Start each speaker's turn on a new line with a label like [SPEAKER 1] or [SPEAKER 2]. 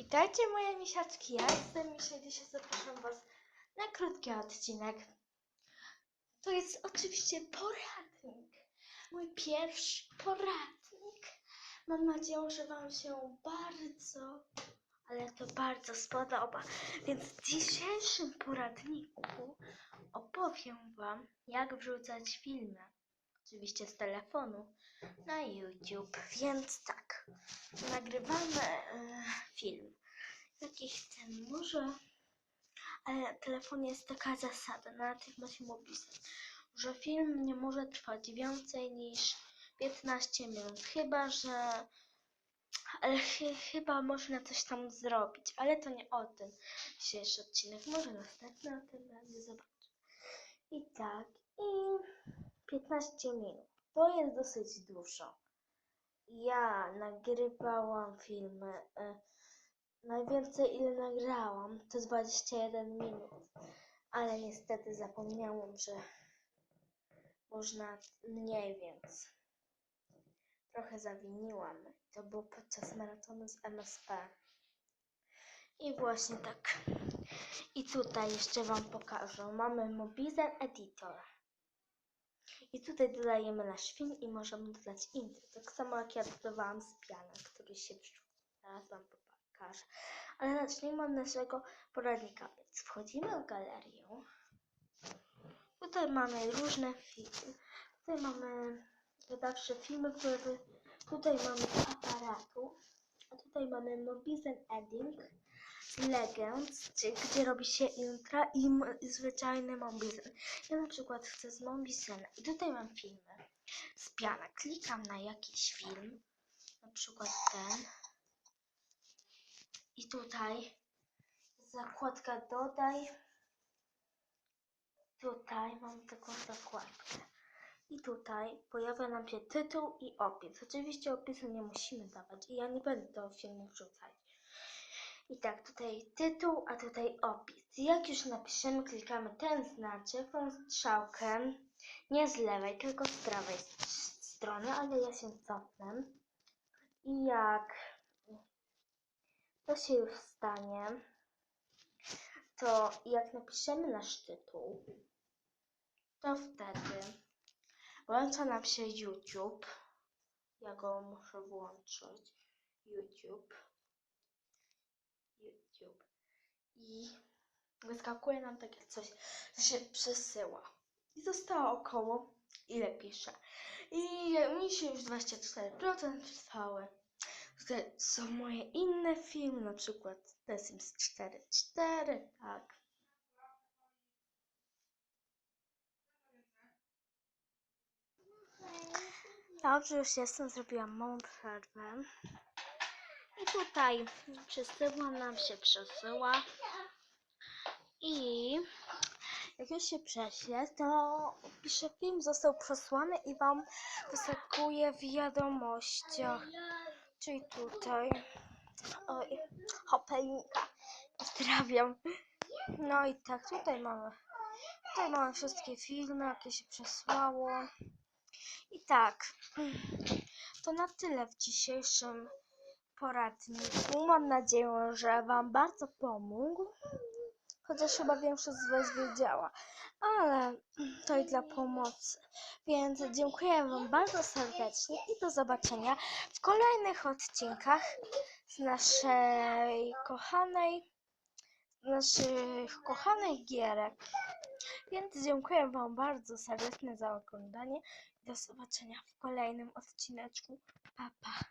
[SPEAKER 1] Witajcie moje misiaczki, ja jestem Misia i dzisiaj zapraszam Was na krótki odcinek. To jest oczywiście poradnik, mój pierwszy poradnik. Mam nadzieję, że Wam się bardzo, ale to bardzo spodoba. Więc w dzisiejszym poradniku opowiem Wam, jak wrzucać filmy, oczywiście z telefonu, na YouTube. Więc tak, nagrywamy e, film. Jaki chcemy, może. Ale na telefonie jest taka zasada, na tym macie mobilce, że film nie może trwać więcej niż 15 minut. Chyba, że. Ale chy, chyba można coś tam zrobić, ale to nie o tym dzisiejszy odcinek. Może następny o tym będzie. I tak, i 15 minut. To jest dosyć dużo. Ja nagrywałam filmy. E, najwięcej ile nagrałam to 21 minut. Ale niestety zapomniałam, że można mniej, więc trochę zawiniłam. To było podczas maratonu z MSP. I właśnie tak. I tutaj jeszcze Wam pokażę. Mamy Mobizen Editor. I tutaj dodajemy nasz film i możemy dodać intro. Tak samo jak ja dodawałam z piana, który się wrzuca. Zaraz Wam pokażę. Ale zacznijmy od naszego poradnika. Więc wchodzimy w galerię. Tutaj mamy różne filmy. Tutaj mamy dodawcze filmy, które tutaj mamy aparatu. A tutaj mamy Mobizen Edding Legends, gdzie, robi się intra i, zwyczajny Mobizen. Ja na przykład chcę z Mobizena i tutaj mam filmy z piana. Klikam na jakiś film, na przykład ten. I tutaj zakładka dodaj. Tutaj mam taką zakładkę. I tutaj pojawia nam się tytuł i opis. Oczywiście opisu nie musimy dawać i ja nie będę do filmu wrzucać. I tak, tutaj tytuł, a tutaj opis. Jak już napiszemy, klikamy ten znaczek, tą strzałkę, nie z lewej, tylko z prawej strony, ale ja się cofnę. I jak to się już stanie, to jak napiszemy nasz tytuł, to wtedy włącza nam się YouTube. Ja go muszę włączyć. YouTube. YouTube. I wyskakuje nam takie coś, że się przesyła. I zostało około, ile pisze. I mi się już 24% trwały. Tutaj są moje inne filmy, na przykład The Sims 4, 4, tak. Dobrze, już jestem, zrobiłam małą przerwę. I tutaj przesyła nam się przesyła. I jak już się prześle, to pisze film został przesłany i wam wyskakuje w wiadomościach. Czyli tutaj. Oj, hopelinka. Pozdrawiam. No i tak, tutaj mamy. Tutaj mamy wszystkie filmy, jakie się przesłało. I tak, to na tyle w dzisiejszym poradniku. Mam nadzieję, że Wam bardzo pomógł. Chociaż chyba większość z Was wiedziała, ale to i dla pomocy. Więc dziękuję Wam bardzo serdecznie i do zobaczenia w kolejnych odcinkach z naszej kochanej, z naszych kochanych gierek. Więc dziękuję Wam bardzo serdecznie za oglądanie i do zobaczenia w kolejnym odcineczku. Pa, pa.